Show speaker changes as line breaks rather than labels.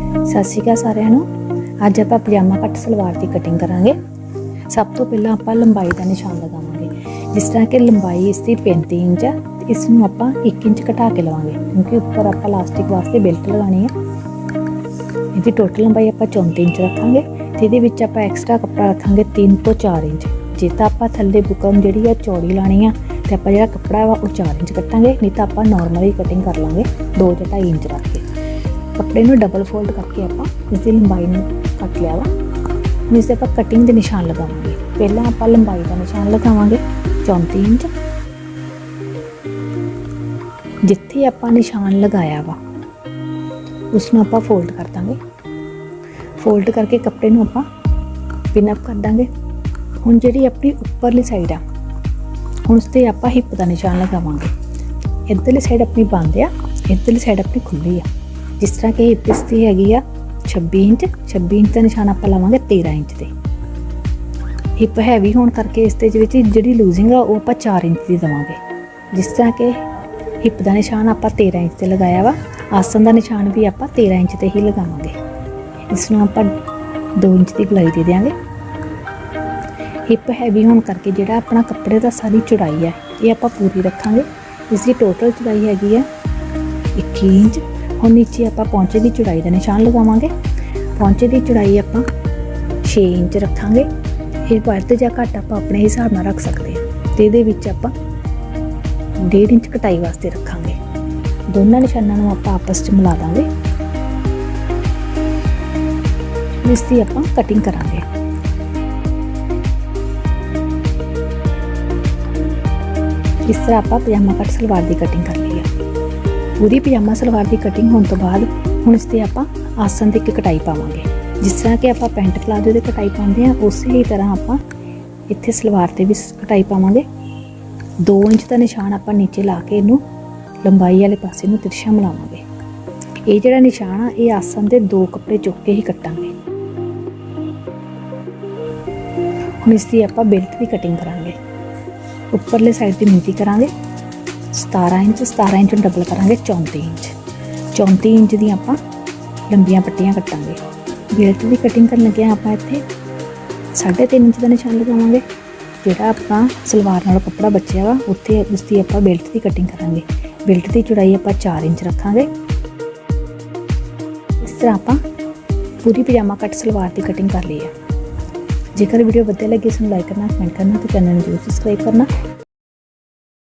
ਸਤਿ ਸ਼੍ਰੀ ਅਕਾਲ ਸਾਰਿਆਂ ਨੂੰ। ਅੱਜ ਆਪਾਂ ਪਜਾਮਾ ਕੱਟ ਸਲਵਾਰ ਦੀ ਕਟਿੰਗ ਕਰਾਂਗੇ। ਸਭ ਤੋਂ ਪਹਿਲਾਂ ਆਪਾਂ ਲੰਬਾਈ ਦਾ ਨਿਸ਼ਾਨ ਲਗਾਵਾਂਗੇ। ਜਿਸ ਤਰ੍ਹਾਂ ਕਿ ਲੰਬਾਈ ਇਸ ਦੀ 35 ਇੰਚ ਹੈ ਤੇ ਇਸ ਨੂੰ ਆਪਾਂ 1 ਇੰਚ ਘਟਾ ਕੇ ਲਵਾਂਗੇ। ਕਿਉਂਕਿ ਉੱਪਰ ਆਪਾਂ ਲਾਸਟਿਕ ਵਾਸਤੇ ਬੈਲਟ ਲਗਾਣੀ ਹੈ ਇਹਦੀ ਟੋਟਲ ਲੰਬਾਈ ਆਪਾਂ 34 ਇੰਚ ਰੱਖਾਂਗੇ। ਤੇ ਇਹਦੇ ਵਿੱਚ ਆਪਾਂ ਐਕਸਟਰਾ ਕੱਪੜਾ ਰੱਖਾਂਗੇ 3 ਤੋਂ 4 ਇੰਚ। ਜੇ ਤਾਂ ਆਪਾਂ ਥੱਲੇ ਬੁਕਰਮ ਜਿਹੜੀ ਆ ਚੌੜੀ ਲਾਣੀ ਆ, ਤੇ ਆਪਾਂ ਜਿਹੜਾ ਕੱਪੜਾ ਵਾ ਉਹ 4 ਇੰਚ ਕੱਟਾਂਗੇ, ਨਹੀਂ ਤਾਂ ਆਪਾਂ ਨਾਰਮਲੀ ਕਟਿੰਗ ਕਰ ਲਾਂਗੇ 2 ਜਾਂ 2.5 ਇੰਚ ਰੱਖ ਕੇ। ਕੱਪੜੇ ਨੂੰ ਡਬਲ ਫੋਲਡ ਕਰਕੇ ਆਪਾਂ ਇਸ ਦੀ ਲੰਬਾਈ ਨੂੰ ਕੱਟ ਲਿਆ ਵਾ। ਹੁਣ ਇਸ 'ਤੇ ਆਪਾਂ ਕਟਿੰਗ ਦੇ ਨਿਸ਼ਾਨ ਲਗਾਵਾਂਗੇ। ਪਹਿਲਾਂ ਆਪਾਂ ਲੰਬਾਈ ਦਾ ਨਿਸ਼ਾਨ ਲਗਾਵਾਂਗੇ 34 ਇੰਚ। ਜਿੱਥੇ ਆਪਾਂ ਨਿਸ਼ਾਨ ਲਗਾਇਆ ਵਾ ਉਸ ਨੂੰ ਆਪਾਂ ਫੋਲਡ ਕਰ ਦਾਂਗੇ। ਫੋਲਡ ਕਰਕੇ ਕੱਪੜੇ ਨੂੰ ਆਪਾਂ ਪਿਨ ਅਪ ਕਰ ਦਾਂਗੇ। ਹੁਣ ਜਿਹੜੀ ਆਪਣੀ ਉੱਪਰਲੀ ਸਾਈਡ ਆ ਹੁਣ ਉਸ ਤੇ ਆਪਾਂ ਹਿੱਪ ਦਾ ਨਿਸ਼ਾਨ ਲਗਾਵਾਂਗੇ। ਇੱਧਰਲੀ ਸਾਈਡ ਆਪਣੀ ਬੰਦ ਆ, ਇੱਧਰਲੀ ਸਾਈਡ ਆਪਣੀ ਖੁੱਲੀ ਆ। ਜਿਸ ਤਰ੍ਹਾਂ ਕਿ ਹਿੱਪ ਇਸ ਦੀ ਹੈਗੀ ਆ 26 ਇੰਚ 26 ਇੰਚ ਦਾ ਨਿਸ਼ਾਨ ਆਪਾਂ ਲਾਵਾਂਗੇ 13 ਇੰਚ ਤੇ ਹਿੱਪ ਹੈਵੀ ਹੋਣ ਕਰਕੇ ਇਸ ਦੇ ਵਿੱਚ ਜਿਹੜੀ ਲੂਜ਼ਿੰਗ ਆ, ਉਹ ਆਪਾਂ 4 ਇੰਚ ਦੀ ਦਵਾਂਗੇ। ਜਿਸ ਤਰ੍ਹਾਂ ਕਿ ਹਿੱਪ ਦਾ ਨਿਸ਼ਾਨ ਆਪਾਂ 13 ਇੰਚ ਤੇ ਲਗਾਇਆ ਵਾ ਆਸਨ ਦਾ ਨਿਸ਼ਾਨ ਵੀ ਆਪਾਂ 13 ਇੰਚ ਤੇ ਹੀ ਲਗਾਵਾਂਗੇ। ਇਸ ਨੂੰ ਆਪਾਂ 2 ਇੰਚ ਦੀ ਗਲਾਈ ਦੇ ਦਿਆਂਗੇ। ਹਿੱਪ ਹੈਵੀ ਹੋਣ ਕਰਕੇ ਜਿਹੜਾ ਆਪਣਾ ਕੱਪੜੇ ਦਾ ਸਾਰੀ ਚੌੜਾਈ ਹੈ ਇਹ ਆਪਾਂ ਪੂਰੀ ਰੱਖਾਂਗੇ। ਇਸ ਦੀ ਟੋਟਲ ਚੌੜਾਈ ਹੈਗੀ ਆ 21 ਇੰਚ। ਹੁਣ ਨੀਚੇ ਆਪਾਂ ਪੌਂਚੇ ਦੀ ਚੌੜਾਈ ਦਾ ਨਿਸ਼ਾਨ ਲਗਾਵਾਂਗੇ। ਪੌਂਚੇ ਦੀ ਚੌੜਾਈ ਆਪਾਂ 6 ਇੰਚ ਰੱਖਾਂਗੇ। ਇਹ ਵੱਧ ਜਾਂ ਘੱਟ ਆਪਾਂ ਆਪਣੇ ਹਿਸਾਬ ਨਾਲ ਰੱਖ ਸਕਦੇ ਹਾਂ ਤੇ ਇਹਦੇ ਵਿੱਚ ਆਪਾਂ 1.5 ਇੰਚ ਕਟਾਈ ਵਾਸਤੇ ਰੱਖਾਂਗੇ। ਦੋਨਾਂ ਨਿਸ਼ਾਨਾਂ ਨੂੰ ਆਪਾਂ ਆਪਸ 'ਚ ਮਿਲਾ ਦਾਂਗੇ। ਇਸ ਦੀ ਆਪਾਂ ਕਟਿੰਗ ਕਰਾਂਗੇ। ਇਸ ਤਰ੍ਹਾਂ ਆਪਾਂ ਪਜਾਮਾ ਕੱਟ ਸਲਵਾਰ ਦੀ ਕਟਿੰਗ ਕਰ ਲਈ ਹੈ ਪੂਰੀ ਪਜਾਮਾ ਸਲਵਾਰ ਦੀ ਕਟਿੰਗ ਹੋਣ ਤੋਂ ਬਾਅਦ ਹੁਣ ਇਸ ਤੇ ਆਪਾਂ ਆਸਨ ਤੇ ਇੱਕ ਕਟਾਈ ਪਾਵਾਂਗੇ। ਜਿਸ ਤਰ੍ਹਾਂ ਕਿ ਆਪਾਂ ਪੈਂਟ ਪਲਾਜੋ ਦੇ ਕਟਾਈ ਪਾਉਂਦੇ ਆ ਉਸੇ ਹੀ ਤਰ੍ਹਾਂ ਆਪਾਂ ਇੱਥੇ ਸਲਵਾਰ ਤੇ ਵੀ ਕਟਾਈ ਪਾਵਾਂਗੇ। 2 ਇੰਚ ਦਾ ਨਿਸ਼ਾਨ ਆਪਾਂ ਨੀਚੇ ਲਾ ਕੇ ਇਹਨੂੰ ਲੰਬਾਈ ਵਾਲੇ ਪਾਸੇ ਨੂੰ ਤਿਰਛਾ ਮਿਲਾਵਾਂਗੇ। ਇਹ ਜਿਹੜਾ ਨਿਸ਼ਾਨ ਆ, ਇਹ ਆਸਨ ਦੇ ਦੋ ਕੱਪੜੇ ਚੁੱਕ ਕੇ ਹੀ ਕੱਟਾਂਗੇ। ਹੁਣ ਇਸ ਦੀ ਆਪਾਂ ਬੈਲਟ ਦੀ ਕਟਿੰਗ ਕਰਾਂਗੇ। ਉੱਪਰਲੇ ਸਾਈਡ ਤੇ ਨੀਤੀ ਕਰਾਂਗੇ। 17 ਇੰਚ 17 ਇੰਚ ਨੂੰ ਡਬਲ ਕਰਾਂਗੇ 34 ਇੰਚ। 34 ਇੰਚ ਦੀ ਆਪਾਂ ਲੰਬੀਆਂ ਪੱਟੀਆਂ ਕੱਟਾਂਗੇ। ਬੈਲਟ ਦੀ ਕਟਿੰਗ ਕਰਨ ਲੱਗੇ ਆਪਾਂ ਇੱਥੇ। 3.5 ਇੰਚ ਦਾ ਨਿਸ਼ਾਨ ਲਗਾਵਾਂਗੇ, ਜਿਹੜਾ ਆਪਾਂ ਸਲਵਾਰ ਨਾਲ ਕੱਪੜਾ ਬਚਿਆ ਵਾ, ਉੱਥੇ ਉਸ ਦੀ ਆਪਾਂ ਬੈਲਟ ਦੀ ਕਟਿੰਗ ਕਰਾਂਗੇ। ਬੈਲਟ ਦੀ ਚੌੜਾਈ ਆਪਾਂ 4 ਇੰਚ ਰੱਖਾਂਗੇ। ਇਸ ਤਰ੍ਹਾਂ ਆਪਾਂ ਪੂਰੀ ਪਜਾਮਾ ਕੱਟ ਸਲਵਾਰ ਦੀ ਕਟਿੰਗ ਕਰ ਲਈ ਹੈ ਜੇਕਰ ਵੀਡੀਓ ਵਧੀਆ ਲੱਗੀ, ਇਸ ਨੂੰ ਲਾਈਕ ਕਰਨਾ ਕਮੈਂਟ ਕਰਨਾ ਤੇ ਚੈਨਲ ਨੂੰ ਜਰੂਰ ਸਬਸਕ੍ਰਾਈਬ ਕਰਨਾ।